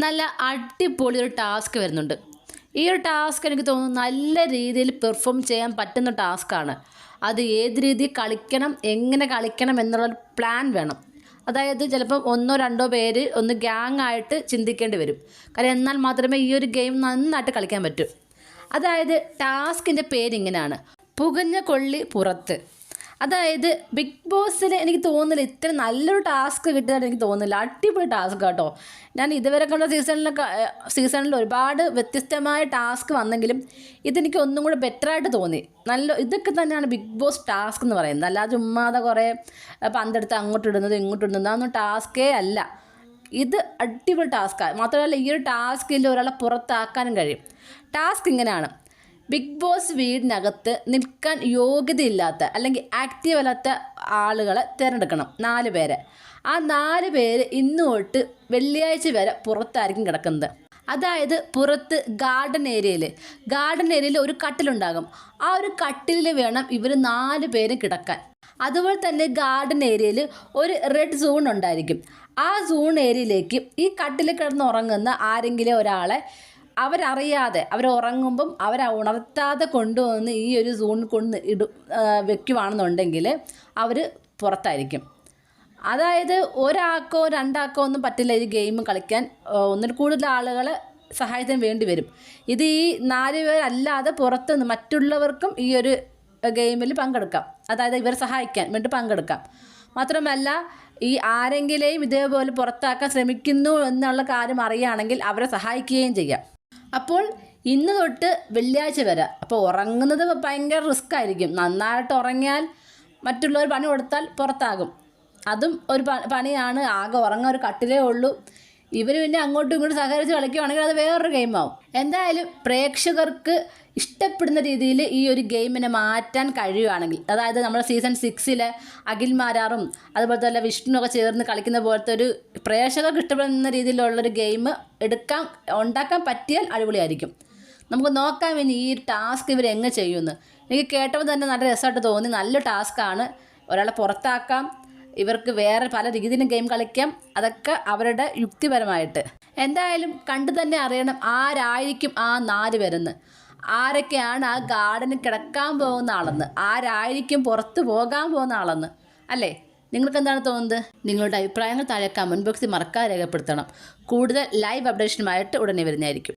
നല്ല അടിപൊളി ഒരു ടാസ്ക് വരുന്നുണ്ട്. ഈ ഒരു ടാസ്ക് എനിക്ക് തോന്നുന്നു നല്ല രീതിയിൽ പെർഫോം ചെയ്യാൻ പറ്റുന്ന ടാസ്ക്കാണ്. അത് ഏത് രീതിയിൽ കളിക്കണം എങ്ങനെ കളിക്കണം എന്നുള്ള പ്ലാൻ വേണം. അതായത് ചിലപ്പം ഒന്നോ രണ്ടോ പേര് ഒന്ന് ഗ്യാങ് ആയിട്ട് ചിന്തിക്കേണ്ടി വരും. കാരണം എന്നാൽ മാത്രമേ ഈ ഒരു ഗെയിം നന്നായിട്ട് കളിക്കാൻ പറ്റൂ. അതായത് ടാസ്കിന്റെ പേരിങ്ങനെയാണ് പുകഞ്ഞ കൊള്ളി പുറത്ത്. അതായത് ബിഗ് ബോസിൽ എനിക്ക് തോന്നുന്നില്ല ഇത്ര നല്ലൊരു ടാസ്ക് കിട്ടിയതായിട്ട് എനിക്ക് തോന്നുന്നില്ല. അടിപൊളി ടാസ്ക് കേട്ടോ. ഞാൻ ഇതുവരെ കണ്ട സീസണിലൊക്കെ സീസണിൽ ഒരുപാട് വ്യത്യസ്തമായ ടാസ്ക് വന്നെങ്കിലും ഇതെനിക്ക് ഒന്നും കൂടെ ബെറ്ററായിട്ട് തോന്നി. നല്ല ഇതൊക്കെ തന്നെയാണ് ബിഗ് ബോസ് ടാസ്ക് എന്ന് പറയുന്നത്. അല്ലാതെ ചുമ്മാതെ കുറേ പന്തെടുത്ത് അങ്ങോട്ട് ഇടുന്നത് ഇങ്ങോട്ട് ഇടുന്നത് അതൊന്നും ടാസ്കേ അല്ല. ഇത് അടിപൊളി ടാസ്ക്കാണ് മാത്രമല്ല ഈ ഒരു ടാസ്കിൽ ഒരാളെ പുറത്താക്കാനും കഴിയും. ടാസ്ക് ഇങ്ങനെയാണ്. ബിഗ് ബോസ് വീടിനകത്ത് നിൽക്കാൻ യോഗ്യതയില്ലാത്ത അല്ലെങ്കിൽ ആക്റ്റീവ് അല്ലാത്ത ആളുകളെ തിരഞ്ഞെടുക്കണം. നാല് പേരെ. ആ നാല് പേര് ഇന്ന് തൊട്ട് വെള്ളിയാഴ്ച വരെ പുറത്തായിരിക്കും കിടക്കുന്നത്. അതായത് പുറത്ത് ഗാർഡൻ ഏരിയയിൽ ഗാർഡൻ ഏരിയയിൽ ഒരു കട്ടിലുണ്ടാകും. ആ ഒരു കട്ടിലിൽ വേണം ഇവർ നാല് പേര് കിടക്കാൻ. അതുപോലെ തന്നെ ഗാർഡൻ ഏരിയയിൽ ഒരു റെഡ് സോൺ ഉണ്ടായിരിക്കും. ആ സോൺ ഏരിയയിലേക്ക് ഈ കട്ടിൽ കിടന്ന് ഉറങ്ങുന്ന ആരെങ്കിലും ഒരാളെ അവരറിയാതെ അവർ ഉറങ്ങുമ്പം അവരെ ഉണർത്താതെ കൊണ്ടുവന്ന് ഈ ഒരു സോണിൽ കൊണ്ട് ഇടു വെക്കുവാണെന്നുണ്ടെങ്കിൽ അവർ പുറത്തായിരിക്കും. അതായത് ഒരാൾക്കോ രണ്ടാൾക്കോ ഒന്നും പറ്റില്ല ഈ ഗെയിം കളിക്കാൻ. ഒന്നിൽ കൂടുതൽ ആളുകൾ സഹായത്തിന് വേണ്ടി വരും. ഇത് ഈ നാല് പേരല്ലാതെ പുറത്തുനിന്ന് മറ്റുള്ളവർക്കും ഈ ഒരു ഗെയിമിൽ പങ്കെടുക്കാം. അതായത് ഇവരെ സഹായിക്കാൻ വേണ്ടി പങ്കെടുക്കാം. മാത്രമല്ല ഈ ആരെങ്കിലെയും ഇതേപോലെ പുറത്താക്കാൻ ശ്രമിക്കുന്നു എന്നുള്ള കാര്യം അറിയുകയാണെങ്കിൽ അവരെ സഹായിക്കുകയും ചെയ്യാം. അപ്പോൾ ഇന്ന് തൊട്ട് വെള്ളിയാഴ്ച വരെ. അപ്പോൾ ഉറങ്ങുന്നത് ഭയങ്കര റിസ്ക് ആയിരിക്കും. നന്നായിട്ട് ഉറങ്ങിയാൽ മറ്റുള്ളവർ പണി കൊടുത്താൽ പുറത്താകും. അതും ഒരു പണിയാണ്. ആകെ ഉറങ്ങാൻ ഒരു കട്ടിലേ ഉള്ളൂ. ഇവർ പിന്നെ അങ്ങോട്ടും ഇങ്ങോട്ടും സഹകരിച്ച് കളിക്കുകയാണെങ്കിൽ അത് വേറൊരു ഗെയിമാവും എന്തായാലും പ്രേക്ഷകർക്ക് ഇഷ്ടപ്പെടുന്ന രീതിയിൽ ഈ ഒരു ഗെയിമിനെ മാറ്റാൻ കഴിയുകയാണെങ്കിൽ അതായത് നമ്മുടെ സീസൺ സിക്സിലെ അഖിൽ മാരാറും അതുപോലെ തന്നെ വിഷ്ണുവൊക്കെ ചേർന്ന് കളിക്കുന്ന പോലത്തെ ഒരു പ്രേക്ഷകർക്ക് ഇഷ്ടപ്പെടുന്ന രീതിയിലുള്ളൊരു ഗെയിം എടുക്കാൻ ഉണ്ടാക്കാൻ പറ്റിയാൽ അടിപൊളിയായിരിക്കും. നമുക്ക് നോക്കാം ഇനി ഈ ടാസ്ക് ഇവർ എങ്ങനെ ചെയ്യുമെന്ന്. എനിക്ക് കേട്ടപ്പോൾ തന്നെ നല്ല രസമായിട്ട് തോന്നി. നല്ല ടാസ്ക്കാണ് ഒരാളെ പുറത്താക്കാം. ഇവർക്ക് വേറെ പല രീതിയിലും ഗെയിം കളിക്കാം. അതൊക്കെ അവരുടെ യുക്തിപരമായിട്ട്. എന്തായാലും കണ്ടു തന്നെ അറിയണം ആരായിരിക്കും ആ നാല് പേരെന്ന്. ആരൊക്കെയാണ് ആ ഗാർഡനിൽ കിടക്കാൻ പോകുന്ന ആളെന്ന്. ആരായിരിക്കും പുറത്ത് പോകാൻ പോകുന്ന ആളെന്ന്. അല്ലേ? നിങ്ങൾക്ക് എന്താണ് തോന്നുന്നത്? നിങ്ങളുടെ അഭിപ്രായങ്ങൾ താഴെ കമന്റ് ബോക്സിൽ മറക്കാതെ രേഖപ്പെടുത്തണം. കൂടുതൽ ലൈവ് അപ്ഡേഷനുമായിട്ട് ഉടനെ വരുന്നതായിരിക്കും.